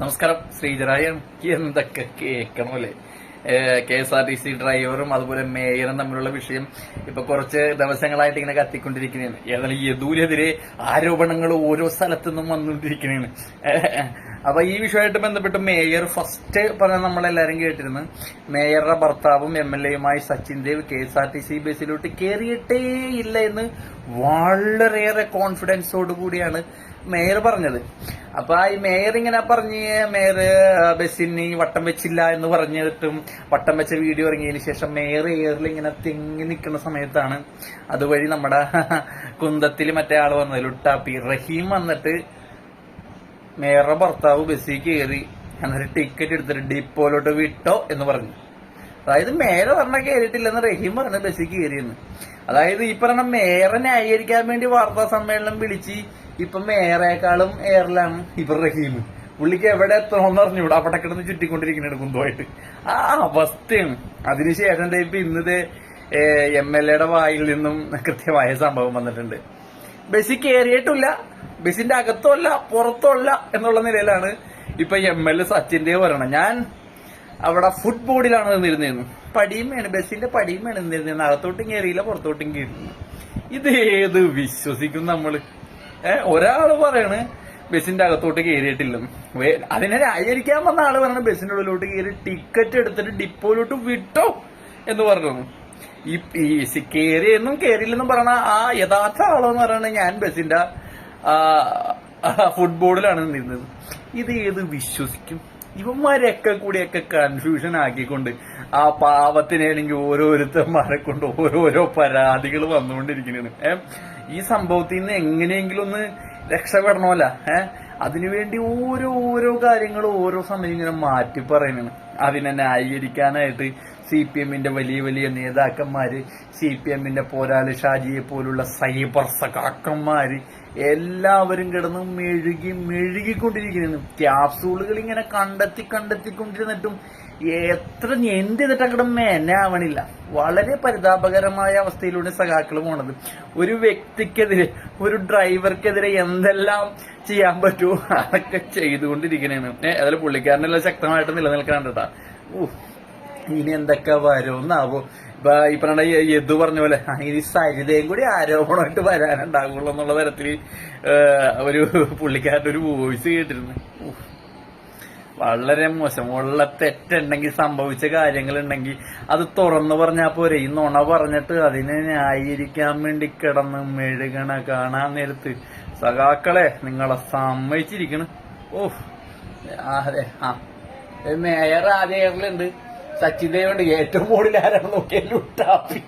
നമസ്കാരം. ശ്രീജരായൻ എന്തൊക്കെ കേൾക്കണമല്ലേ? K S R T C ഡ്രൈവറും അതുപോലെ മേയറും തമ്മിലുള്ള വിഷയം ഇപ്പൊ കുറച്ച് ദിവസങ്ങളായിട്ട് ഇങ്ങനെ കത്തിക്കൊണ്ടിരിക്കുന്നതാണ് ഏതായാലും യദൂരെതിരെ ആരോപണങ്ങൾ ഓരോ സ്ഥലത്തു നിന്നും വന്നുകൊണ്ടിരിക്കുന്നതാണ് അപ്പൊ ഈ വിഷയമായിട്ട് ബന്ധപ്പെട്ട് മേയർ ഫസ്റ്റ് പറഞ്ഞ നമ്മളെല്ലാരും കേട്ടിരുന്നു. മേയറുടെ ഭർത്താവും എം എൽ എയുമായി Sachin Dev K S R T C ബസ്സിലോട്ട് കയറിയിട്ടേ ഇല്ല എന്ന് വളരെയേറെ കോൺഫിഡൻസോട് കൂടിയാണ് മേയർ പറഞ്ഞത്. അപ്പൊ ഈ മേയർ ഇങ്ങനെ പറഞ്ഞ് മേയർ ബസ്സിന് വട്ടം വെച്ചില്ല എന്ന് പറഞ്ഞിട്ടും വട്ടം വെച്ച വീഡിയോ ഇറങ്ങിയതിന് ശേഷം മേയർ എയറിൽ ഇങ്ങനെ തിങ്ങി നിൽക്കുന്ന സമയത്താണ് അതുവഴി നമ്മുടെ കുന്തത്തിൽ മറ്റേ ആൾ വന്നത് ലുട്ടാപ്പി. റഹീം വന്നിട്ട് മേയറുടെ ഭർത്താവ് ബസ്സിൽ കയറി എന്നിട്ട് ടിക്കറ്റ് എടുത്തിട്ട് ഡിപ്പോയിലോട്ട് വിട്ടോ എന്ന് പറഞ്ഞു. അതായത് മേയർ പറഞ്ഞ കയറിയിട്ടില്ലെന്ന് റഹീം പറഞ്ഞ ബസ്സിൽ കയറിയെന്ന് അതായത് ഈ പറഞ്ഞ മേയറെ ന്യായീകരിക്കാൻ വേണ്ടി വാർത്താ സമ്മേളനം വിളിച്ച് ഇപ്പൊ മേയറേക്കാളും എയറിലാണ് ഇപ്പൊ റഹീം പുള്ളിക്ക് എവിടെ എത്തണമെന്ന് അറിഞ്ഞൂടാ. അവിടെ കിടന്ന് ചുറ്റിക്കൊണ്ടിരിക്കുന്നുണ്ട് കുന്തമായിട്ട്. ആ അവസ്ഥയാണ് അതിനുശേഷം ഇപ്പൊ ഇന്നത് എം എൽ എയുടെ വായിൽ നിന്നും കൃത്യമായ സംഭവം വന്നിട്ടുണ്ട്. ബസ്സിൽ കയറിയിട്ടില്ല ബസ്സിന്റെ അകത്തുമല്ല പുറത്തുമല്ല എന്നുള്ള നിലയിലാണ് ഇപ്പൊ എം എൽ എ സച്ചിന്റെ വരണം ഞാൻ അവിടെ ഫുഡ് ബോർഡിലാണ് പടിയും വേണം ബസ്സിന്റെ വേണം നിന്നിരുന്നിരുന്നു അകത്തോട്ടും കയറിയില്ല പുറത്തോട്ടും കയറിയില്ല ഇത് ഏത് വിശ്വസിക്കും നമ്മൾ? ഏഹ് ഒരാൾ പറയണ് ബസ്സിന്റെ അകത്തോട്ട് കയറിയിട്ടില്ലെന്ന് അതിനെ ന്യായീകരിക്കാൻ വന്ന ആൾ പറഞ്ഞു ബസ്സിന്റെ ഉള്ളിലോട്ട് കയറി ടിക്കറ്റ് എടുത്തിട്ട് ഡിപ്പോയിലോട്ട് വിട്ടോ എന്ന് പറഞ്ഞു. ഈ കയറിയെന്നും കയറിയില്ലെന്നും പറയണ ആ യഥാർത്ഥ ആളെന്ന് പറയണ ഞാൻ ബസ്സിന്റെ ഫുട്ബോളിലാണ് നിന്നത്. ഇത് ഏത് വിശ്വസിക്കും? ഇവന്മാരെയൊക്കെ കൂടിയൊക്കെ കൺഫ്യൂഷൻ ആക്കിക്കൊണ്ട് ആ പാവത്തിനെ പാവത്തിനാണെങ്കിൽ ഓരോരുത്തന്മാരെ കൊണ്ട് ഓരോരോ പരാതികൾ വന്നുകൊണ്ടിരിക്കുന്നതാണ്. ഏ? ഈ സംഭവത്തിൽ നിന്ന് എങ്ങനെയെങ്കിലും ഒന്ന് രക്ഷപ്പെടണമല്ല. ഏ? അതിനുവേണ്ടി ഓരോ ഓരോ കാര്യങ്ങൾ ഓരോ സമയം ഇങ്ങനെ മാറ്റി പറയുന്നു അതിനെ ന്യായീകരിക്കാനായിട്ട് സി പി എമ്മിന്റെ വലിയ വലിയ നേതാക്കന്മാര് സി പി എമ്മിന്റെ പോരാളി ഷാജിയെ പോലുള്ള സൈബർ സഖാക്കന്മാര് എല്ലാവരും കിടന്ന് മെഴുകി മെഴുകിക്കൊണ്ടിരിക്കുന്നു ക്യാപ്സൂളുകൾ ഇങ്ങനെ കണ്ടെത്തി കണ്ടെത്തിക്കൊണ്ടിരുന്നിട്ടും എത്ര എന്ത് ചെയ്തിട്ട് അങ്ങോട്ട് മേനാവണില്ല വളരെ പരിതാപകരമായ അവസ്ഥയിലൂടെ സഖാക്കൾ പോണത്. ഒരു വ്യക്തിക്കെതിരെ ഒരു ഡ്രൈവർക്കെതിരെ എന്തെല്ലാം ചെയ്യാൻ പറ്റുമോ അതൊക്കെ ചെയ്തുകൊണ്ടിരിക്കണേന്ന് ഏഹ് അതിൽ പുള്ളിക്കാരനെല്ലാം ശക്തമായിട്ട് നിലനിൽക്കാണ്ട് കേട്ടാ ഇനി എന്തൊക്കെ വരുമെന്നാവോ. ഇപ്പൊ ഈ പറഞ്ഞ പറഞ്ഞ പോലെ ഇനി സരിതയും കൂടി ആരോപണമായിട്ട് വരാനുണ്ടാകുള്ളൂ എന്നുള്ള തരത്തിൽ ഒരു പുള്ളിക്കാരുടെ ഒരു വോയിസ് കേട്ടിരുന്നു. വളരെ മോശം. ഉള്ള തെറ്റുണ്ടെങ്കിൽ സംഭവിച്ച കാര്യങ്ങളുണ്ടെങ്കിൽ അത് തുറന്നു പറഞ്ഞാൽ പോരെ. ഈ നുണ പറഞ്ഞിട്ട് അതിനെ ന്യായീകരിക്കാൻ വേണ്ടി കിടന്ന് മെഴുകണ കാണാൻ നേരത്ത്. സഖാക്കളെ നിങ്ങളെ സമ്മതിച്ചിരിക്കണ്. ആ, അതെ ആ. മേയർ ആദ്യ എയറിലുണ്ട് സച്ചിൻ ദേവുണ്ട് ഏറ്റവും കൂടുതൽ ആരാണ് നോക്കിയാൽ ലുട്ടാപ്പി